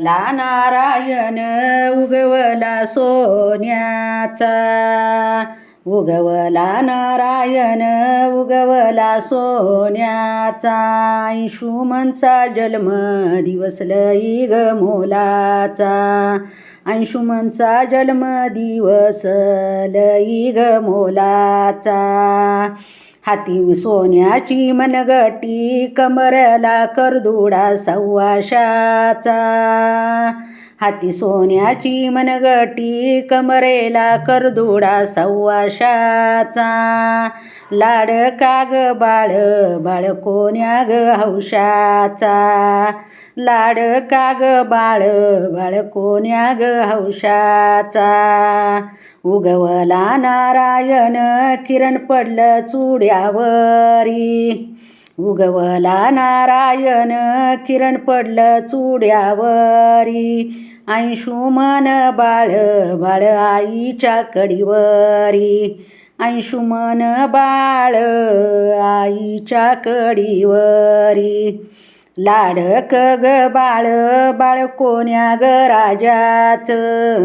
ला नारायण उगवला सोन्याचा. उगवला नारायण उगवला सोन्याचा. अंशुमनचा जन्म दिवस लई ग मोलाचा. अंशुमनचा जन्म दिवस लई ग मोलाचा. हाती सोन्याची मनगटी कमरला करदुडा सव्वाशाचा. हाती सोन्याची मनगटी कमरेला करदुडा सव्वाशाचा. लाड काग बाळ बाळ कोण्या ग हौशाचा. लाड काग बाळ बाळ कोण्या ग हौशाचा. उगवला नारायण किरण पडलं चुड्यावरी. उगवला नारायण किरण पडलं चुड्यावरी. अंशुमन बाळ बाळ आईच्या कडीवरी. अंशुमन बाळ आईच्या कडीवरी. लाडक ग बाळ बाळ कोण्या ग राजाचं?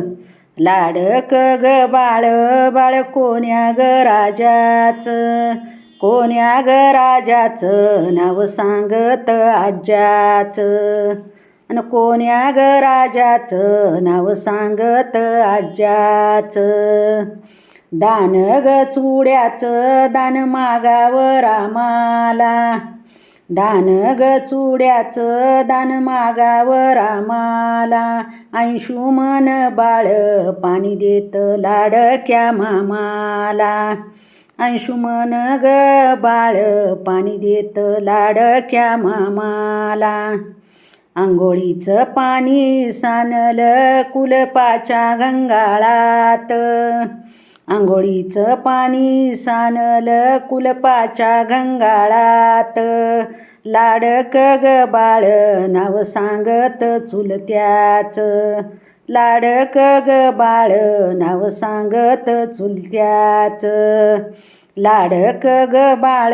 लाडक ग बाळ बाळ कोण्या ग राजाचं? कोण्या ग राजाचं नाव सांगत आज्याचं? आणि कोण्या ग राजाचं नाव सांगत आज्याचं? दान ग चुड्याचं दान मागावर रामाला. दान ग चुड्याचं दान मागावर ऐंशू अंशुमन बाळ पाणी देत लाडक्या मामाला. अंशुमन ग बाळ पाणी देत लाडक्या मामाला. आंघोळीचं पाणी सानलं कुलपाच्या गंगाळात. आंघोळीचं पाणी सानलं कुलपाच्या गंगाळात. लाडक ग बाळ नाव सांगत चुलत्याचं. लाडक ग बाळ नाव सांगत चुलत्याचं. लाडक ग बाळ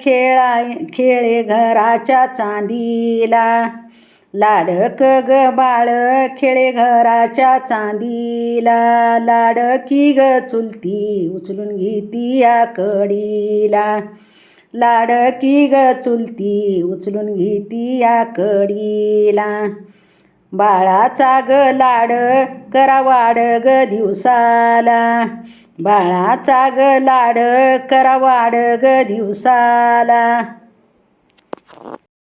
खेळा खेळे घराच्या चांदीला. लाडक ग बाळ खेळे घराच्या चांदीला. लाडकी ग चुलती उचलून घेती या कडीला. लाडकी ग चुलती उचलून घेती या कडीला. बाळाचा ग लाड करा वाड ग दिवसाला. बाळाचा ग लाड करा वाड ग दिवसाला.